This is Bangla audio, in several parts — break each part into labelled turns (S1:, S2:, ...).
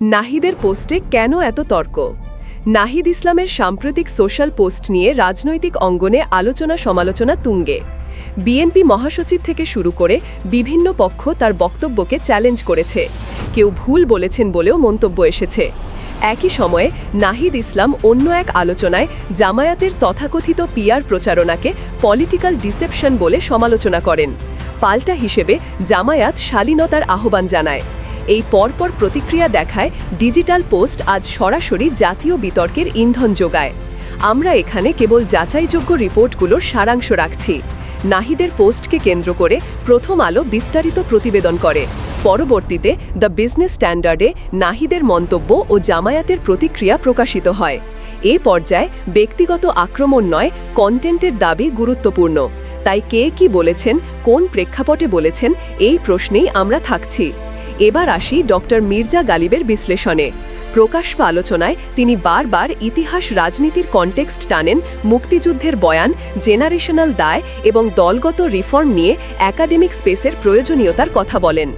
S1: নাহিদের পোস্টে কেন এত তর্ক? নাহিদ ইসলামের সাম্প্রতিক সোশ্যাল পোস্ট নিয়ে রাজনৈতিক অঙ্গনে আলোচনা সমালোচনা তুঙ্গে। বিএনপি মহাসচিব থেকে শুরু করে বিভিন্ন পক্ষ তার বক্তব্যকে চ্যালেঞ্জ করেছে। কেউ ভুল বলেছেন বলেও মন্তব্য এসেছে। একই সময়ে নাহিদ ইসলাম অন্য এক আলোচনায় জামায়াতের তথাকথিত পিয়ার প্রচারণাকে পলিটিক্যাল ডিসেপশন বলে সমালোচনা করেন। পাল্টা হিসেবে জামায়াত শালীনতার আহ্বান জানায়। এই পরপর প্রতিক্রিয়া দেখায় ডিজিটাল পোস্ট আজ সরাসরি জাতীয় বিতর্কের ইন্ধন যোগায়। আমরা এখানে কেবল যাচাইযোগ্য রিপোর্টগুলোর সারাংশ রাখছি। নাহিদের পোস্টকে কেন্দ্র করে প্রথম আলো বিস্তারিত প্রতিবেদন করে। পরবর্তীতে দ্য বিজনেস স্ট্যান্ডার্ডে নাহিদের মন্তব্য ও জামায়াতের প্রতিক্রিয়া প্রকাশিত হয়। এ পর্যায়ে ব্যক্তিগত আক্রমণ নয়, কন্টেন্টের দাবি গুরুত্বপূর্ণ। তাই কে কি বলেছেন, কোন প্রেক্ষাপটে বলেছেন, এই প্রশ্নেই আমরা থাকছি। এবার আসি ডক্টর মির্জা গালিবের বিশ্লেষণে। প্রকাশ্য আলোচনায় তিনি বারবার ইতিহাস রাজনীতির কনটেক্সট টানেন মুক্তিযুদ্ধের বয়ান, জেনারেশনাল দায় এবং দলগত রিফর্ম নিয়ে একাডেমিক স্পেসের প্রয়োজনীয়তার কথা বলেন।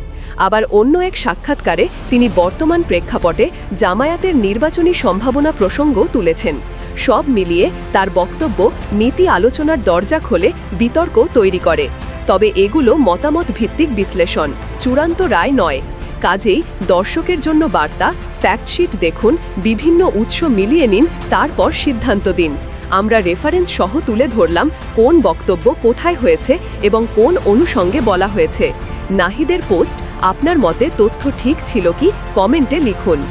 S1: আবার অন্য এক সাক্ষাৎকারে তিনি বর্তমান প্রেক্ষাপটে জামায়াতের নির্বাচনী সম্ভাবনা প্রসঙ্গও তুলেছেন। সব মিলিয়ে তার বক্তব্য নীতি আলোচনার দরজা খোলে বিতর্ক তৈরি করে। তবে এগুলো মতামত ভিত্তিক বিশ্লেষণ। চূড়ান্ত রায় নয়। কাজেই দর্শকের জন্য বার্তা ফ্যাক্টশিট দেখুন, বিভিন্ন উৎস মিলিয়ে নিন, তারপর সিদ্ধান্ত দিন। আমরা রেফারেন্স সহ তুলে ধরলাম কোন বক্তব্য কোথায় হয়েছে এবং কোন অনুষঙ্গে বলা হয়েছে। নাহিদের পোস্ট আপনার মতে তথ্য ঠিক ছিল কি? কমেন্টে লিখুন।